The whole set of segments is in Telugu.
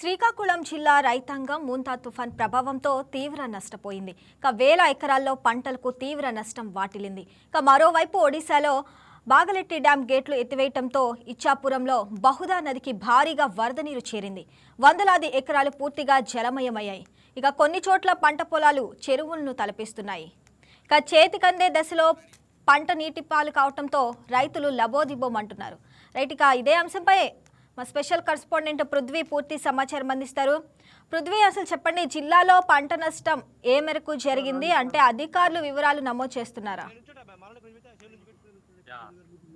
శ్రీకాకుళం జిల్లా రైతాంగం ముంతా తుఫాన్ ప్రభావంతో తీవ్ర నష్టపోయింది. ఇక వేల ఎకరాల్లో పంటలకు తీవ్ర నష్టం వాటిల్లింది. ఇక మరోవైపు ఒడిశాలో బాగలెట్టి డ్యాం గేట్లు ఎత్తివేయటంతో ఇచ్చాపురంలో బహుదా నదికి భారీగా వరద నీరు చేరింది. వందలాది ఎకరాలు పూర్తిగా జలమయమయ్యాయి. ఇక కొన్ని చోట్ల పంట పొలాలు చెరువులను తలపిస్తున్నాయి. ఇక చేతికందే దశలో పంట నీటి పాలు కావటంతో రైతులు లబోదిబోమంటున్నారు. రైట్ ఇక ఇదే అంశంపై మా స్పెషల్ కరస్పాండెంట్ పృథ్వీ పూర్తి సమాచారం అందిస్తారు. పృథ్వీ అసలు చెప్పండి జిల్లాలో పంట నష్టం ఏ మేరకు జరిగింది? అంటే అధికారులు వివరాలు నమోదు చేస్తున్నారా?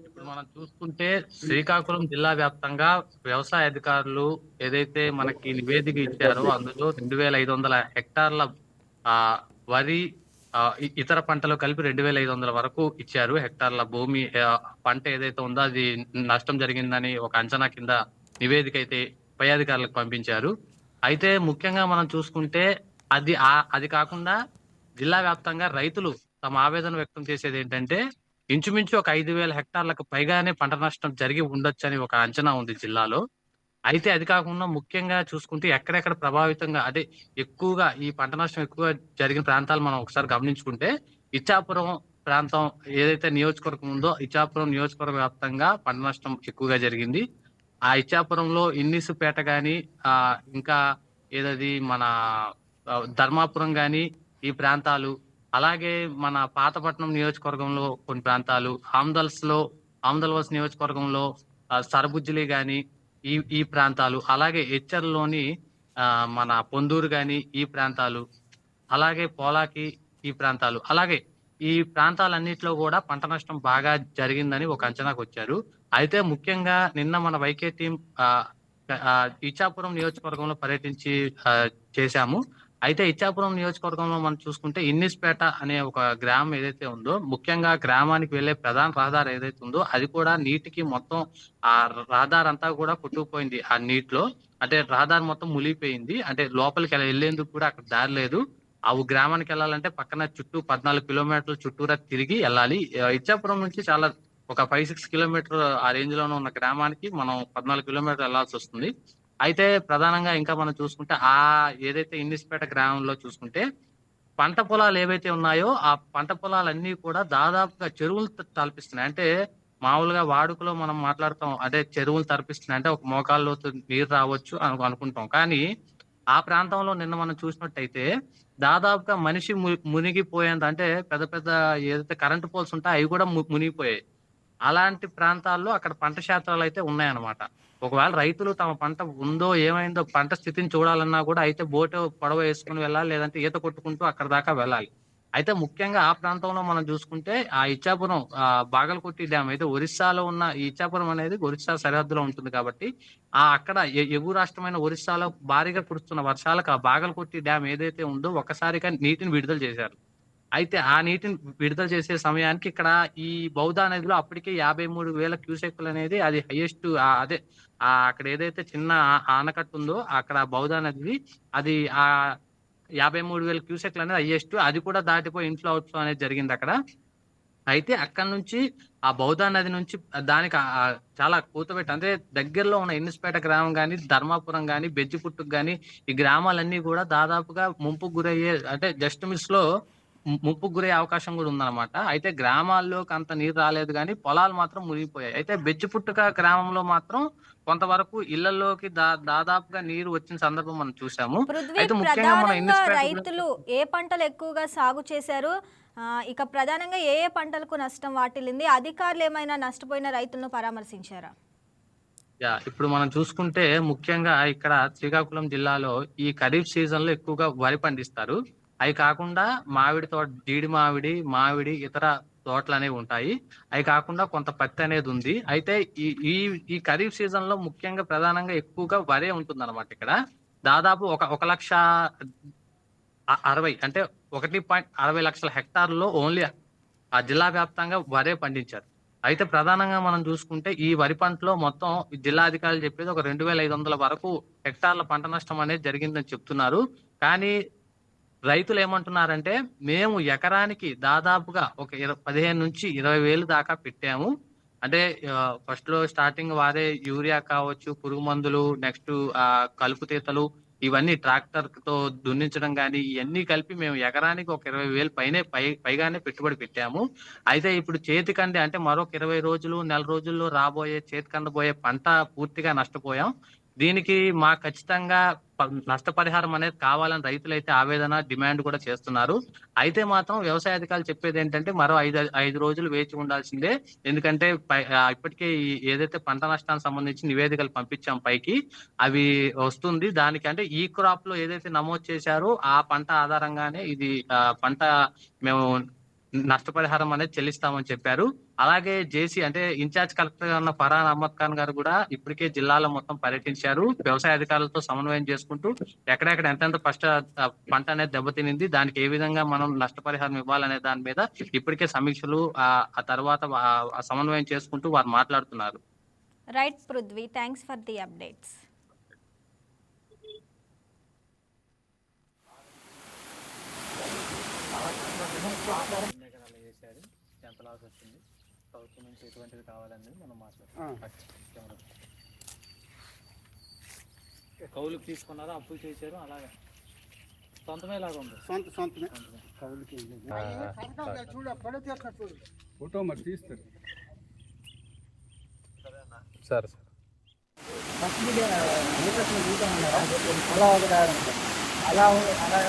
ఇప్పుడు మనం చూసుకుంటే శ్రీకాకుళం జిల్లా వ్యాప్తంగా వ్యవసాయ అధికారులు ఏదైతే మనకి నివేదిక ఇచ్చారో అందులో రెండు వేల ఐదు వందల హెక్టార్ల వరి ఇతర పంటలు కలిపి రెండు వేల ఐదు వందల వరకు ఇచ్చారు హెక్టార్ల భూమి. పంట ఏదైతే ఉందో అది నష్టం జరిగిందని ఒక అంచనా కింద నివేదిక అయితే పై అధికారులకు పంపించారు. అయితే ముఖ్యంగా మనం చూసుకుంటే అది అది కాకుండా జిల్లా వ్యాప్తంగా రైతులు తమ ఆవేదన వ్యక్తం చేసేది ఏంటంటే ఇంచుమించు ఒక ఐదు వేల హెక్టార్లకు పైగానే పంట నష్టం జరిగి ఉండొచ్చని ఒక అంచనా ఉంది జిల్లాలో. అయితే అది కాకుండా ముఖ్యంగా చూసుకుంటే ఎక్కడెక్కడ ప్రభావితంగా అదే ఎక్కువగా ఈ పంట నష్టం ఎక్కువగా జరిగిన ప్రాంతాలు మనం ఒకసారి గమనించుకుంటే ఇచ్చాపురం ప్రాంతం ఏదైతే నియోజకవర్గం ఉందో ఇచ్చాపురం నియోజకవర్గ వ్యాప్తంగా పంట నష్టం ఎక్కువగా జరిగింది. ఆ ఇచ్చాపురంలో ఇన్నిసుపేట కానీ ఆ ఇంకా ఏదది మన ధర్మాపురం కానీ ఈ ప్రాంతాలు అలాగే మన పాతపట్నం నియోజకవర్గంలో కొన్ని ప్రాంతాలు ఆమ్దల్స్లో ఆమ్దల్వస్ నియోజకవర్గంలో ఆ, సరబుజ్జిలి ఈ ఈ ప్రాంతాలు అలాగే హెచ్చర్లోని ఆ, మన పొందూరు కానీ ఈ ప్రాంతాలు అలాగే పోలాకి ఈ ప్రాంతాలు అలాగే ఈ ప్రాంతాలన్నింటిలో కూడా పంట నష్టం బాగా జరిగిందని ఒక అంచనాకు వచ్చారు. అయితే ముఖ్యంగా నిన్న మన వైకే టీం ఆ, ఇచ్చాపురం నియోజకవర్గంలో పర్యటించి చేశాము. అయితే ఇచ్చాపురం నియోజకవర్గంలో మనం చూసుకుంటే ఇన్నిస్పేట అనే ఒక గ్రామం ఏదైతే ఉందో ముఖ్యంగా గ్రామానికి వెళ్ళే ప్రధాన రహదారి ఏదైతే ఉందో అది కూడా నీటికి మొత్తం ఆ రహదారి అంతా కూడా కొట్టుకుపోయింది ఆ నీటిలో. అంటే రహదారి మొత్తం మునిగిపోయింది. అంటే లోపలికి వెళ్ళ- వెళ్ళేందుకు కూడా అక్కడ దారి లేదు. ఆ గ్రామానికి వెళ్ళాలంటే పక్కన చుట్టూ పద్నాలుగు కిలోమీటర్ల చుట్టూరా తిరిగి వెళ్ళాలి. ఇచ్చాపురం నుంచి చాలా ఒక ఫైవ్ సిక్స్ కిలోమీటర్ ఆ రేంజ్లోనే ఉన్న గ్రామానికి మనం పద్నాలుగు కిలోమీటర్లు వెళ్ళాల్సి వస్తుంది. అయితే ప్రధానంగా ఇంకా మనం చూసుకుంటే ఆ ఏదైతే ఇండిస్పేట గ్రామంలో చూసుకుంటే పంట పొలాలు ఏవైతే ఉన్నాయో ఆ పంట పొలాలన్నీ కూడా దాదాపుగా చెరువులు తలపిస్తున్నాయి. అంటే మామూలుగా వాడుకలో మనం మాట్లాడతాం అదే చెరువులు తలపిస్తున్నాయి. అంటే ఒక మోకాల్లో నీరు రావచ్చు అని అనుకుంటాం. కానీ ఆ ప్రాంతంలో నిన్న మనం చూసినట్టయితే దాదాపుగా మనిషి మునిగిపోయేంత అంటే పెద్ద పెద్ద ఏదైతే కరెంటు పోల్స్ ఉంటాయో అవి కూడా మునిగిపోయాయి. అలాంటి ప్రాంతాల్లో అక్కడ పంట క్షేత్రాలు అయితే ఉన్నాయన్నమాట. ఒకవేళ రైతులు తమ పంట ఉందో ఏమైందో పంట స్థితిని చూడాలన్నా కూడా అయితే బోటు పొడవ వేసుకుని వెళ్ళాలి లేదంటే ఈత కొట్టుకుంటూ అక్కడ దాకా వెళ్ళాలి. అయితే ముఖ్యంగా ఆ ప్రాంతంలో మనం చూసుకుంటే ఆ ఇచ్చాపురం ఆ బాగలకొట్టి డ్యామ్ అయితే ఒరిస్సాలో ఉన్న ఈ ఇచ్చాపురం అనేది ఒరిస్సా సరిహద్దులో ఉంటుంది కాబట్టి ఆ అక్కడ ఎగువ రాష్ట్రమైన ఒరిస్సాలో భారీగా కురుస్తున్న వర్షాలకు ఆ బాగలకొట్టి డ్యామ్ ఏదైతే ఉందో ఒకసారిగా నీటిని విడుదల చేశారు. అయితే ఆ నీటిని విడుదల చేసే సమయానికి ఇక్కడ ఈ బౌద్ధ నదిలో అప్పటికే యాభై మూడు వేల క్యూసెక్లు అనేది అది హైయెస్ట్ అదే అక్కడ ఏదైతే చిన్న ఆనకట్టు ఆనకట్ట ఉందో అక్కడ బౌద్ధ నది అది ఆ యాభై మూడు వేల క్యూసెక్లు అనేది హైయెస్ట్ అది కూడా దాటిపోయి ఇన్ఫ్లో అవుట్ఫ్లో అనేది జరిగింది అక్కడ. అయితే అక్కడ నుంచి ఆ బౌద్ధ నది నుంచి దానికి చాలా కూతబెట్టి అంటే దగ్గరలో ఉన్న ఇన్నిస్పేట గ్రామం కానీ ధర్మాపురం కానీ బెజ్జిపుట్టుకు కానీ ఈ గ్రామాలన్నీ కూడా దాదాపుగా ముంపుకు గురయ్యే అంటే జస్ట్ మిస్లో ము- ముప్పుకు గురయ్యే అవకాశం కూడా ఉందన్నమాట. అయితే గ్రామాల్లోకి అంత నీరు రాలేదు కానీ పొలాలు మాత్రం మునిగిపోయాయి. అయితే బెజ్జిపుట్టుక గ్రామంలో మాత్రం కొంతవరకు ఇళ్ళలోకి దాదాపుగా నీరు వచ్చిన సందర్భం మనం చూసాము అయితే ముఖ్యంగా మన రైతులు ఏ పంటలు ఎక్కువగా సాగు చేశారు? ఇక ప్రధానంగా ఏ ఏ పంటలకు నష్టం వాటిల్లింది? అధికారులు ఏమైనా నష్టపోయిన రైతులను పరామర్శించారా? యా ఇప్పుడు మనం చూసుకుంటే ముఖ్యంగా ఇక్కడ శ్రీకాకుళం జిల్లాలో ఈ ఖరీఫ్ సీజన్లో ఎక్కువగా వరి పండిస్తారు. అవి కాకుండా మామిడి తోట జీడి మామిడి మామిడి ఇతర తోటలు అనేవి ఉంటాయి. అవి కాకుండా కొంత పత్తి అనేది ఉంది. అయితే ఈ ఈ ఈ ఖరీఫ్ సీజన్లో ముఖ్యంగా ప్రధానంగా ఎక్కువగా వరే ఉంటుంది అనమాట ఇక్కడ. దాదాపు ఒక ఒక లక్ష అరవై అంటే ఒకటి పాయింట్ అరవై లక్షల హెక్టార్లో ఓన్లీ ఆ జిల్లా వ్యాప్తంగా వరే పండించారు. అయితే ప్రధానంగా మనం చూసుకుంటే ఈ వరి పంటలో మొత్తం జిల్లా అధికారులు చెప్పేది ఒక రెండు వేల ఐదు వందల వరకు హెక్టార్ల పంట నష్టం అనేది జరిగిందని చెప్తున్నారు. కానీ రైతులు ఏమంటున్నారంటే మేము ఎకరానికి దాదాపుగా ఒక పదిహేను నుంచి ఇరవై వేలు దాకా పెట్టాము. అంటే ఫస్ట్లో స్టార్టింగ్ వారే యూరియా కావచ్చు పురుగు మందులు నెక్స్ట్ కలుపు తీతలు ఇవన్నీ ట్రాక్టర్తో దున్నించడం కానీ ఇవన్నీ కలిపి మేము ఎకరానికి ఒక ఇరవై వేలు పైనే పై పైగానే పెట్టుబడి పెట్టాము. అయితే ఇప్పుడు చేతికంది అంటే మరొక ఇరవై రోజులు నెల రోజుల్లో రాబోయే చేతికండబోయే పంట పూర్తిగా నష్టపోయాం. దీనికి మా ఖచ్చితంగా నష్టపరిహారం అనేది కావాలని రైతులు అయితే ఆవేదన డిమాండ్ కూడా చేస్తున్నారు. అయితే మాత్రం వ్యవసాయ అధికారులు చెప్పేది ఏంటంటే మరో ఐదు ఐదు రోజులు వేచి ఉండాల్సిందే. ఎందుకంటే పై- ఇప్పటికే ఏదైతే పంట నష్టానికి సంబంధించి నివేదికలు పంపించాం పైకి అవి వస్తుంది. దానికి అంటే ఈ క్రాప్లో ఏదైతే నమోదు చేశారో ఆ పంట ఆధారంగానే ఇది ఆ, పంట మేము నష్టపరిహారం అనేది చెల్లిస్తామని చెప్పారు. అలాగే జేసీ అంటే ఇన్ఛార్జ్ కలెక్టర్ ఉన్న ఫరాన్ అహ్మద్ ఖాన్ గారు కూడా ఇప్పటికే జిల్లాలో మొత్తం పర్యటించారు. వ్యవసాయ అధికారులతో సమన్వయం చేసుకుంటూ ఎక్కడెక్కడ ఎంతెంత ఫస్ట్ పంట అనేది దెబ్బతినింది దానికి ఏ విధంగా మనం నష్టపరిహారం ఇవ్వాలనే దాని మీద ఇప్పటికే సమీక్షలు ఆ తర్వాత సమన్వయం చేసుకుంటూ వారు మాట్లాడుతున్నారు. Right Prithvi thanks for the updates. ఎంత లాస్ వచ్చింది ప్రభుత్వం నుంచి ఎటువంటిది కావాలనేది మనం మాట్లాడుతాం కౌలుకి తీసుకున్నారా అప్పులు చేశారు అలాగా సొంతమే లాగా ఉంది సొంత సొంతమే లేదు. చూడు పడవ తీస్తున్నా చూడు ఫోటో మరి తీస్తారు సరే సార్? అలా. అలా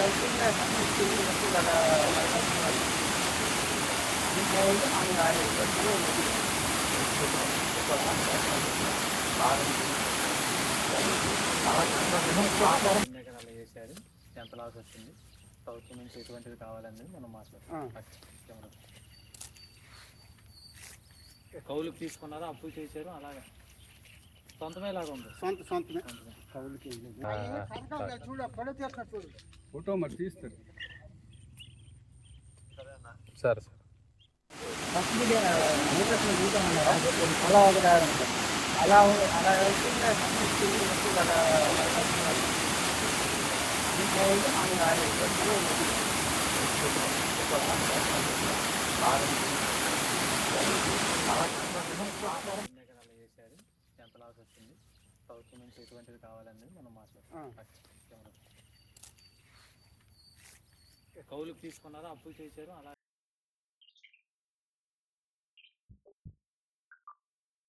ఎకరాలు వేసారు ఎంత లాస్ వచ్చింది ప్రభుత్వం నుంచి ఎటువంటిది కావాలనేది మనం మాట్లాడుతాం కౌలుకి తీసుకున్నారా అప్పులు చేశారు అలాగా సొంతమే లాగా ఉంది. సొంత సొంతమే తీస్తున్నా చూడు. ఫోటో మరి తీస్తారు సరే సార్. ఫస్ట్ అలా ఉంటుంది. అలా అలా వెళ్తుంటే అలా చేశారు ఎంత లాస్ వచ్చింది ప్రభుత్వం నుంచి ఎటువంటిది కావాలనేది మనం మాట్లాడుతున్నాం కౌలుకు తీసుకున్నారా అప్పులు చేశారు అలా